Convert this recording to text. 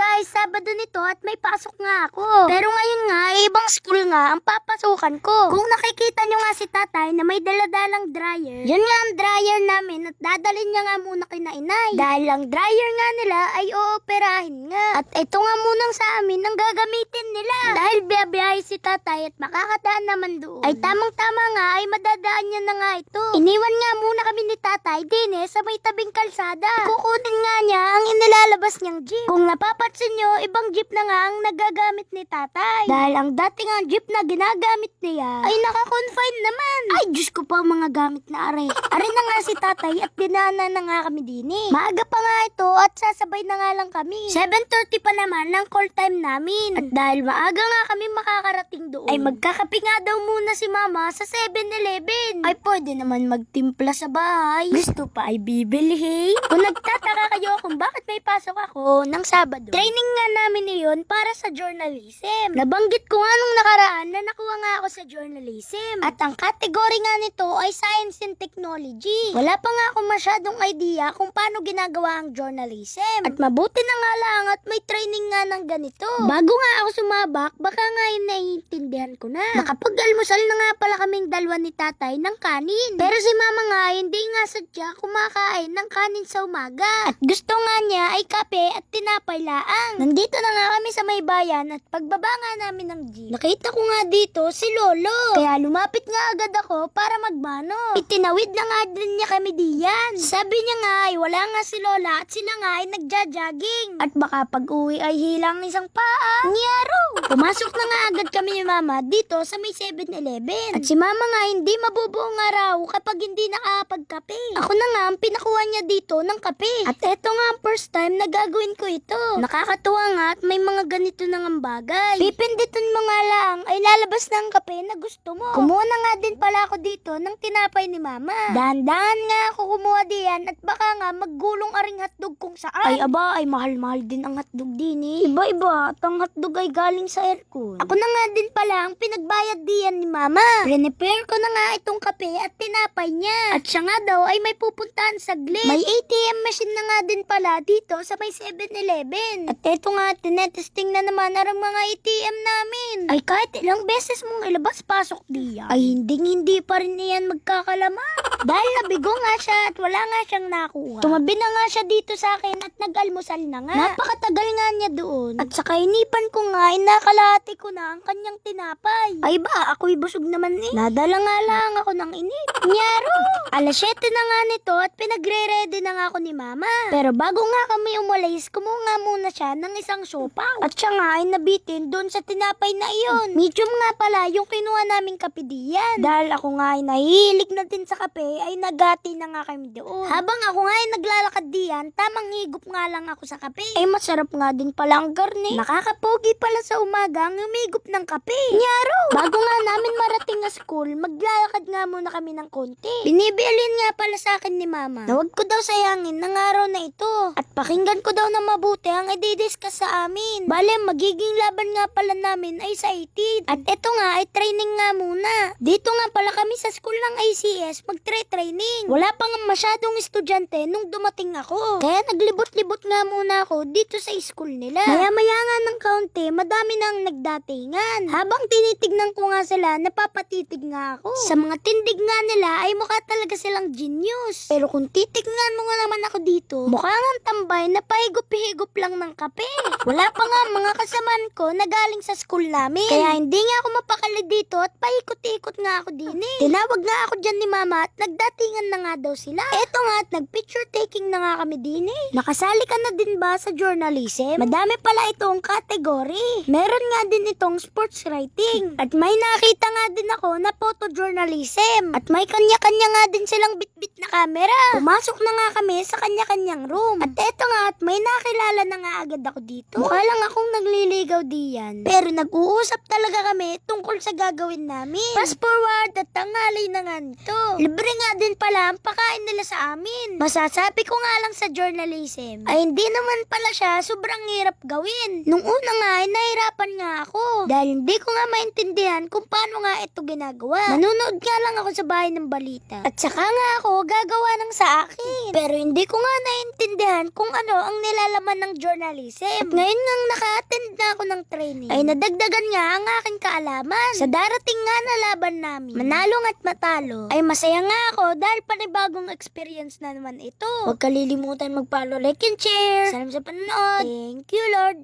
guys, Sabado nito at may pasok nga ako. Pero ngayon nga, eh, ibang school nga ang papasukan ko. Kung nakikita nyo nga si tatay na may daladalang dryer, yan nga ang dryer namin at dadalhin niya nga muna kina inay. Dahil ang dryer nga nila ay ooperahin nga. At ito nga munang sa amin ang gagamitin nila. Dahil biyabiyahe si tatay at makakadaan naman doon. Ay tamang-tama nga ay madadaan niya na nga ito. Iniwan nga muna kami ni tatay din eh sa may tabing kalsada. Kukunin nga niya ang inilalabas niyang jeep. Kung napapansin nyo, ibang jeep na nga ang nagagamit ni tatay. Dahil ang dating ang jeep na ginagamit niya ay naka-confine naman. Ay, Diyos ko pa mga gamit na are. Are na nga si tatay at dinaanan na nga kami din eh. Maaga pa nga ito at sasabay na nga lang kami. 7.30 pa naman ang call time namin. At dahil maaga nga kami makakarating doon, ay magkakape nga daw muna si mama sa 7-Eleven. Ay pwede naman magtimpla sa bahay. Gusto pa ay bibili. Kung nagtataka kayo kung bakit may pasok ako ng Sabado, training nga namin iyon para sa journalism. Nabanggit ko nga nung nakaraan na nakuha nga ako sa journalism. At ang kategory nga nito ay science and technology. Wala pa nga ako masyadong idea kung paano ginagawa ang journalism. At mabuti na nga lang at may training nga ng ganito. Bago nga ako sumabak, baka nga yun naiintindihan ko na. Nakapag-almusal na nga pala kaming dalawa ni tatay ng kanin. Pero si mama nga hindi nga sadya kumakain ng kanin sa umaga. At gusto nga niya ay kape at tinapay laang. Nandito na nga kami sa may bayan at pagbaba nga namin ng jeep. Nakita ko nga dito si Lolo. Kaya lumapit nga agad ako para magmano. Itinawid na nga din niya kami diyan. Sabi niya nga ay wala nga si Lola at sila nga ay nagja-jogging. At baka pag uwi ay hilang isang paa. Nyaro! Pumasok na nga agad kami ni Mama dito sa may 7-Eleven. At si Mama nga hindi mabubuong araw kapag hindi nakapagkape. Ako na nga ang pinakuha niya dito ng kape. At eto nga ang first time na gagawin ko ito. Nakakatuwa nga at may mga ganito na nga bagay. Pipinditin mo nga lang ay lalabas na ang kape na gusto mo. Kumuha na nga din pala ako dito ng tinapay ni Mama. Dahan-dahan nga ako kumuha diyan at baka nga maggulong aring hotdog kung saan. Ay aba, ay mahal-mahal din ang hotdog din eh. Iba-iba at ang hotdog ay galing sa aircon. Ako na nga din pala ang pinagbayad diyan ni Mama. Prepare ko na nga itong kape at tinapay niya. At siya nga daw ay may pupuntahan saglit. May ATM machine na nga din pala dito sa may 7-Eleven. At eto nga, tinetesting na naman ang mga ATM namin. Ay kahit ilang beses mong ilabas pasok diyan, ay hindi hindi pa rin iyan magkakalaman. Dahil nabigo nga siya at wala nga siyang nakuha. Tumabi na nga siya dito sa akin at nag-almusal na nga. Napakatagal nga niya doon. At sa kainipan ko nga, ay nakalahati ko na ang kanyang tinapay. Ay ba, ako'y busog naman eh. Nadala nga lang ako ng init. Nyaro! Alas 7 na nga nito at pinagre-ready na nga ako ni mama. Pero bago nga kami umalis, kumuha nga muna siya ng isang sopaw. At siya nga ay nabitin doon sa tinapay na iyon. Medium nga pala yung kinuha naming kape diyan. Dahil ako nga ay nahihilig na din sa kape, ay nagati na nga kami doon. Habang ako nga ay naglalakad diyan, tamang higop nga lang ako sa kape. Ay masarap nga din pala ang garni. Nakakapogi pala sa umaga ang humigop ng kape. Nyaro! Bago nga namin marating na school, maglalakad nga muna kami ng konti. Binibilin nga pala sa akin ni mama. Na wag ko daw sayangin ng araw na ito. At pakinggan ko daw na mabuti ang i-discuss sa amin. Bale, magiging laban nga pala namin ay sa 18. At eto nga ay training nga muna. Dito nga pala kami sa school ng ICS magtre-training. Wala pa nga masyadong estudyante nung dumating ako. Kaya naglibot-libot nga muna ako dito sa school nila. Maya-maya nga ng kaunti, madami nang nagdatingan. Habang tinitignan ko nga sila, napapatitig nga ako. Sa mga tindig nga nila ay mukha talaga silang genius. Pero kung titignan mo nga naman ako dito, mukha nga tambay na pahigop-higop lang ng kape. Wala pa nga mga kasaman ko na galing sa school namin. Kaya hindi nga ako mapakali dito at paikot-ikot nga ako din eh. Tinawag nga ako dyan ni mama at nagdatingan na nga daw sila. Eto nga at nag-picture taking na nga kami din eh. Nakasali ka na din ba sa journalism? Madami pala itong category. Meron nga din itong sports writing. At may nakita nga din ako na photojournalism. At may kanya-kanya nga din silang bit-bit na camera. Pumasok na nga kami sa kanya-kanyang room. At eto nga at may nakilala na nga agad ako dito. Mukha lang akong nagliligaw diyan. Pero nag-uusap talaga kami tungkol sa gagawin namin. Fast forward at tanghali na nga nito. Libre nga din pala ang pakain nila sa amin. Masasabi ko nga lang sa journalism ay hindi naman pala siya sobrang hirap gawin. Nung una nga ay nahirapan nga ako. Dahil hindi ko nga maintindihan kung paano nga ito ginagawa. Nanonood nga lang ako sa bahay ng balita. At saka nga ako gagawa ng sa akin. Pero hindi ko nga naintindihan kung ano ang nilalaman ng journalism journalism. At ngayon nga naka-attend na ako ng training, ay nadagdagan nga ang aking kaalaman. Sa darating nga na laban namin, manalong at matalo, ay masaya nga ako dahil panibagong experience na naman ito. Huwag kalilimutan mag-follow, like, and share. Salam sa panonood. Thank you, Lord.